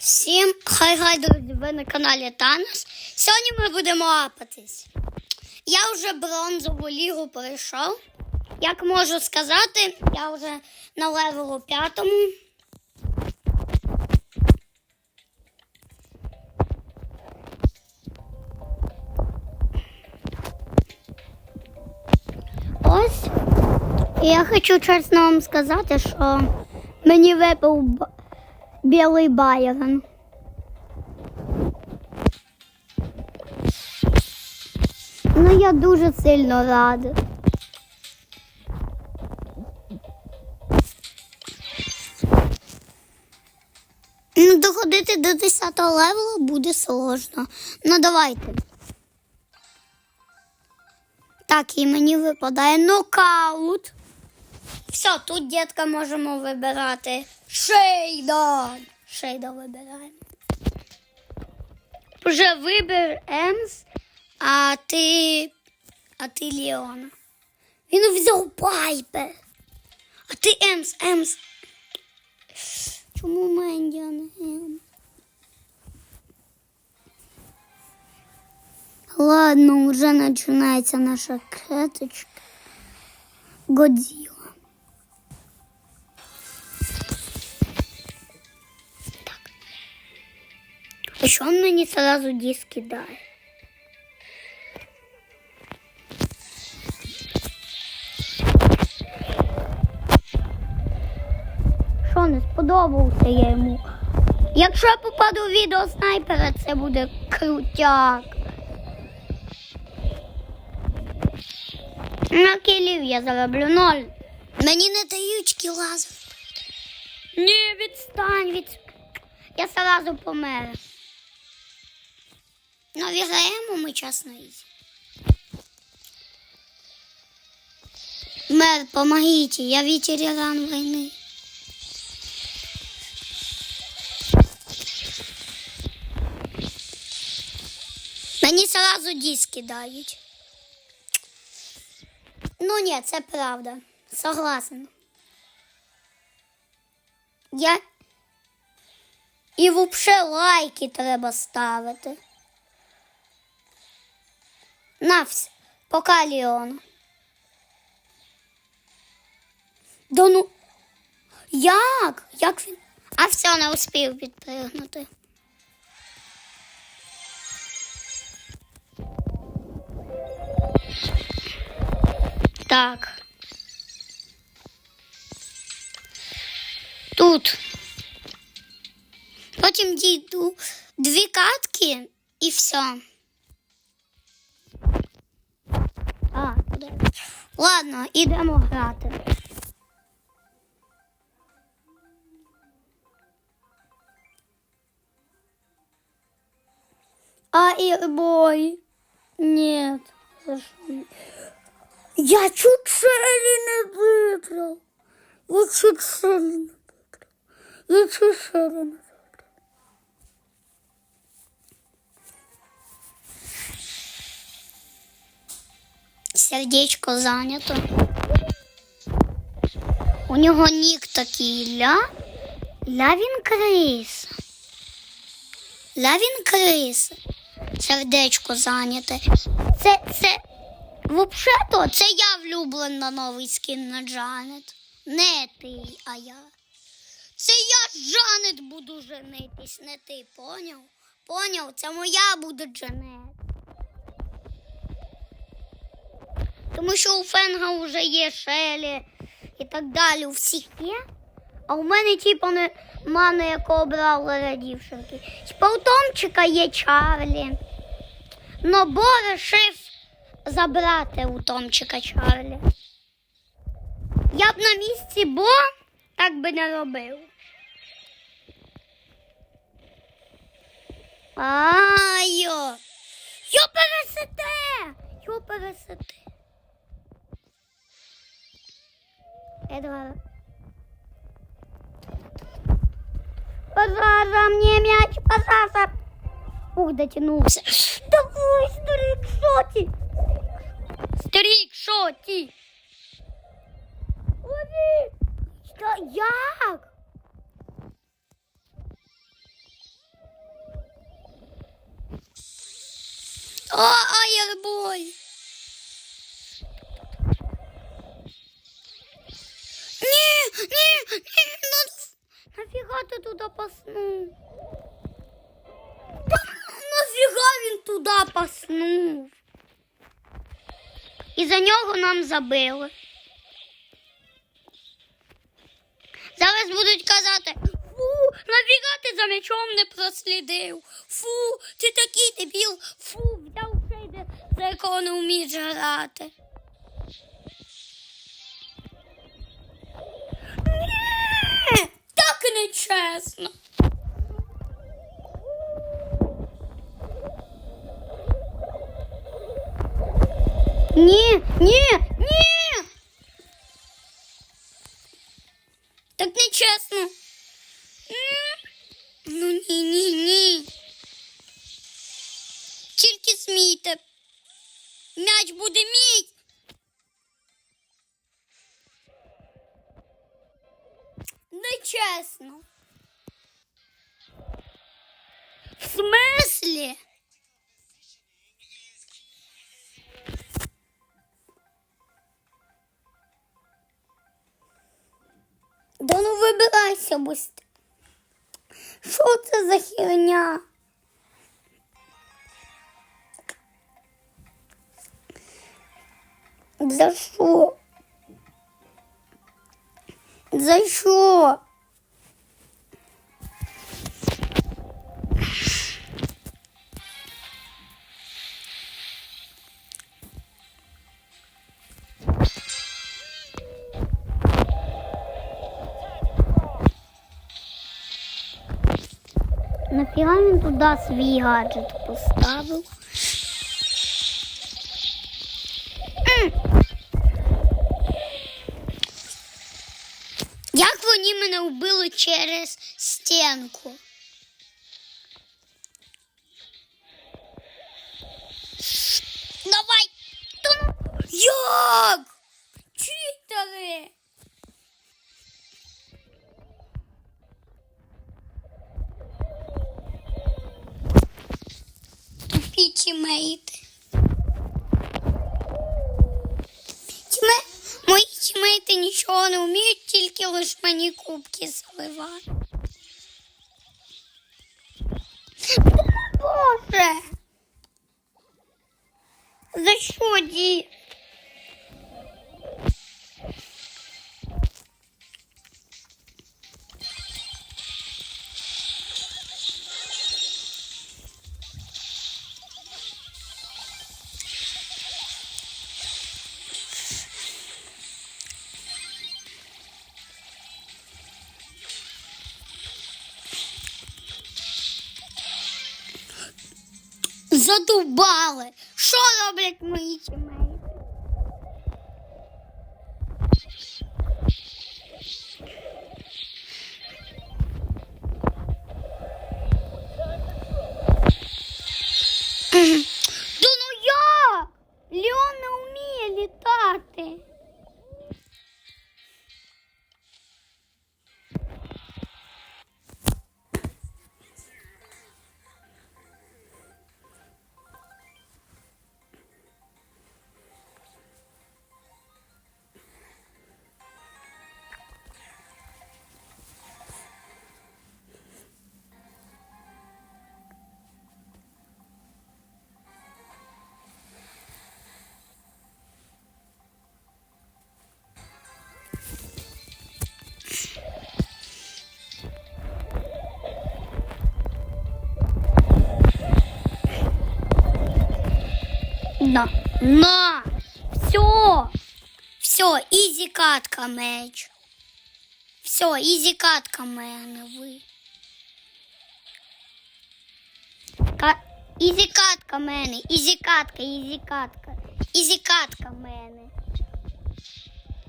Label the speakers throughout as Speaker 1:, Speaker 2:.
Speaker 1: Всім хай-хай, друзі, ви на каналі Танос. Сьогодні ми будемо апатись. Я вже бронзову лігу пройшов. Як можу сказати, я вже на левелу п'ятому. Ось. Я хочу чесно вам сказати, що мені випав білий Байрон. Ну, я дуже сильно рада. Ну, доходити до 10 левелу буде сложно. Ну, давайте. Так, і мені випадає нокаут. Все, тут дітка можемо вибирати. Шейда. Шейда вибираємо. Вже вибір Емс, а ти. А ти Леона. Він взяв Пайпер. А ти Емс, Емс. Чому Менді, а не Ем? Ладно, вже починається наша креточка. Годзіла. Що він мені сразу диски дає? Що не сподобався я йому? Якщо я попаду в відео снайпера, це буде крутяк. На кілів я зароблю ноль. Мені не дають кіла. Ні, відстань від. Я сразу помер. Ну, віграємо ми чесно ізі. Мэр, помогите, я ветеран войны. Мені сразу диски дають. Ну ні, це правда. Согласен. Я. І взагалі лайки треба ставити. На все. Пока Леон. Да ну. Як? Як він? А все, не успів підпригнути. Так. Тут. Потім дійду дві катки і все. Ладно, ідемо грати. А и бой. Нет. за что? Я чуть шею не выбрал. Я чуть шею не выбрал. Я чуть шею не выбрал. Сердечко занято. У нього нік такий ля. Ля він криса. Ля він криса. Сердечко зайняте. Це, це, взагалі-то, це я влюблена новий скін на Джанет. Не ти, а я. Це я Джанет буду женитись, не ти, поняв? Поняв, це моя буде Джанет. Тому що у Фенга вже є Шелі і так далі. У всіх є. А у мене, типу, нема на якого брала дівчинки. Типа у є Чарлі. Но Бо вирішив забрати у Томчика Чарлі. Я б на місці Бо так би не робив. Айо! Йо пересете! Йо пересете! Эдвард. Пожалуйста, мне мяч, пожалуйста. Ух, дотянулся. Давай, І за нього нам забили. Зараз будуть казати, фу, нафіга ти за м'ячом не прослідив. Фу, ти такий дебіл, фу, взяв шейде, за якого не вмієш грати. Ні, так нечесно. Ні, ні, ні. Так вибирайся быстро. Що це за херня? За що? За що? Нафіга він туди свій гаджет поставив? Як вони мене вбили через стінку? Давай! Як? Читери! Тімейти. Тіме... Мої тімейти нічого не вміють, тільки лиш мені кубки заливати. Боже! За що, ді? Задубали. Що роблять мої тімейти? На. На. Все. Все, ізі катка меч. Все, ізі катка мене ви. Ка... Ізі катка мене, ізі катка, ізі катка. Ізі катка мене.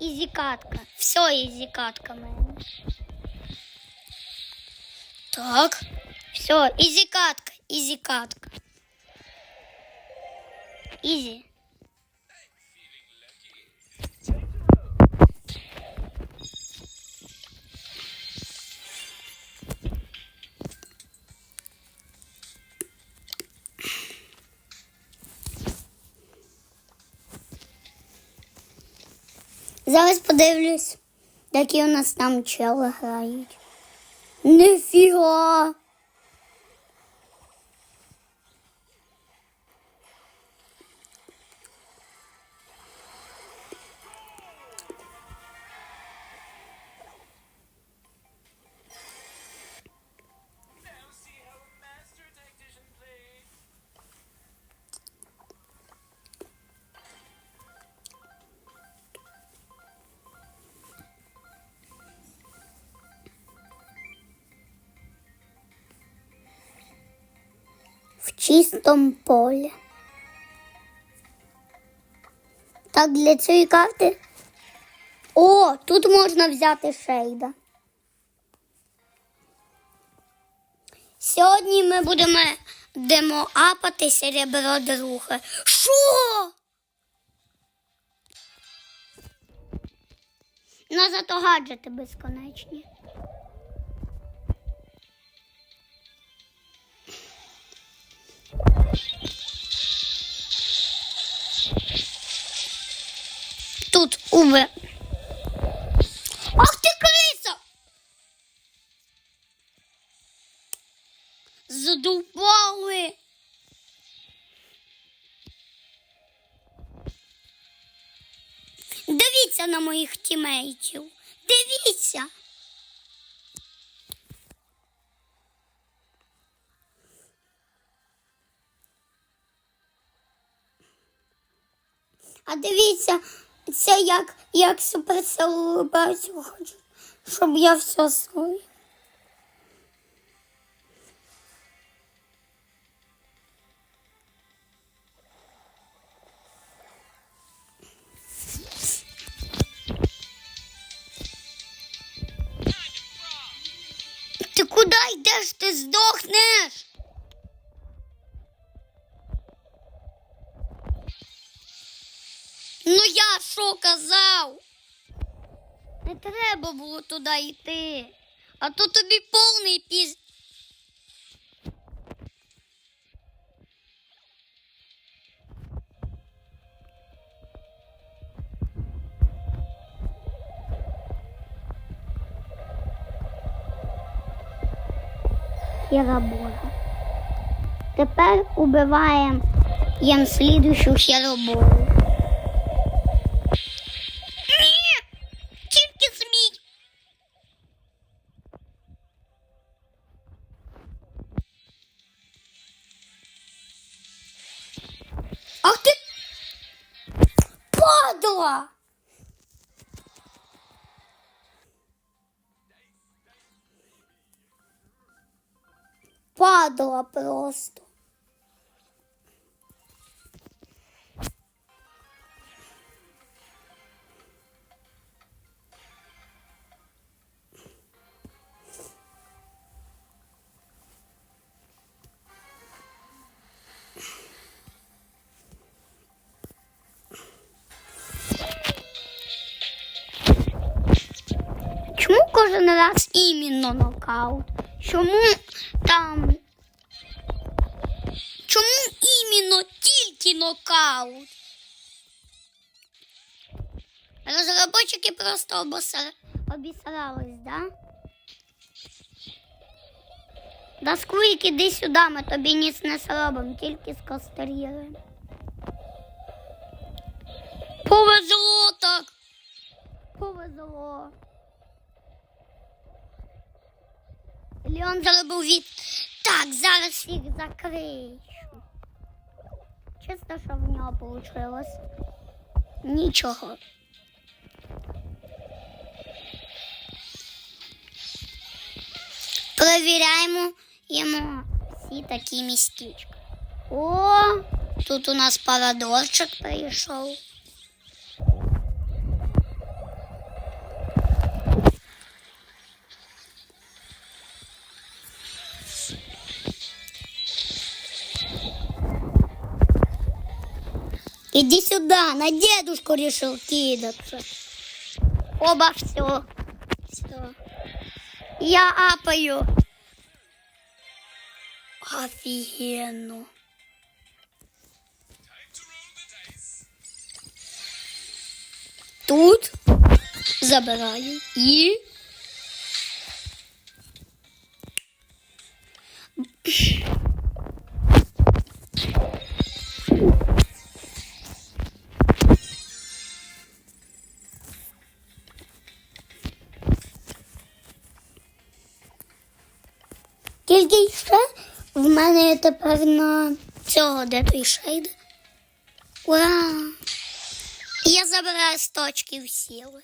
Speaker 1: Ізі катка. Все, ізі катка мене. Так. Все, ізі катка, ізі катка. Easy. Зараз подивлюсь, які у нас там чели грають.
Speaker 2: Ніфіга!
Speaker 1: В чистому полі. Так, для цієї карти. О, тут можна взяти шейда. Сьогодні ми будемо демоапати серебро друге. Що? Ну, зато гаджети безконечні. Уве. Ах ти криса! Задубали. Дивіться на моїх тімейтів. Дивіться. А дивіться, це як, як суперсил бачу, хочу, щоб я все свою. Ну я що казав? Не треба було туди йти. А то тобі повний піз. Херобора. Тепер убиваємо їм слідущу херобору. Падла просто. Чому кожен раз іменно нокаут? Чому там. Просто обосра... обісрались, да? Да сквик, іди сюди, ми тобі ніц не зробимо, тільки скастеріруємо. Повезло так. Повезло. Леон зробив від. Так, зараз їх закрию. Чисто, що в нього вийшло. Нічого. Провіряємо йому всі такі містечка. О, тут у нас парадорчик прийшов. Иди сюда, на дедушку решил кидаться. Оба все. Все. Я апаю.
Speaker 2: Dice.
Speaker 1: Тут Забираю. І. мене є тепер на цього, де той шейд. Ура! І я забираю з точків сіли.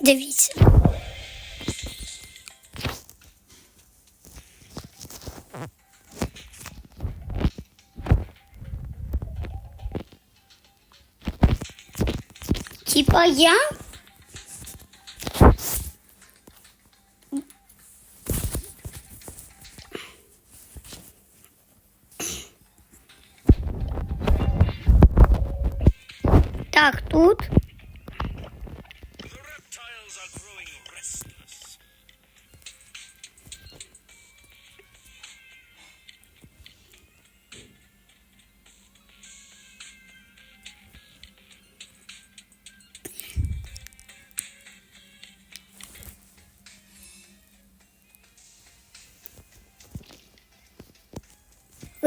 Speaker 1: Дивіться. Типа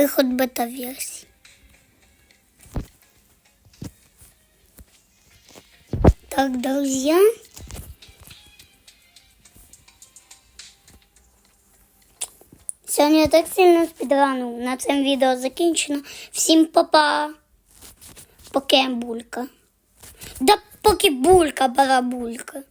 Speaker 1: Виход бета-версії. Так, друзья. Сьогодні я так сильно спідранув. На цьому відео закінчено. Всім па-па. Поки. Да поки булька, барабулька.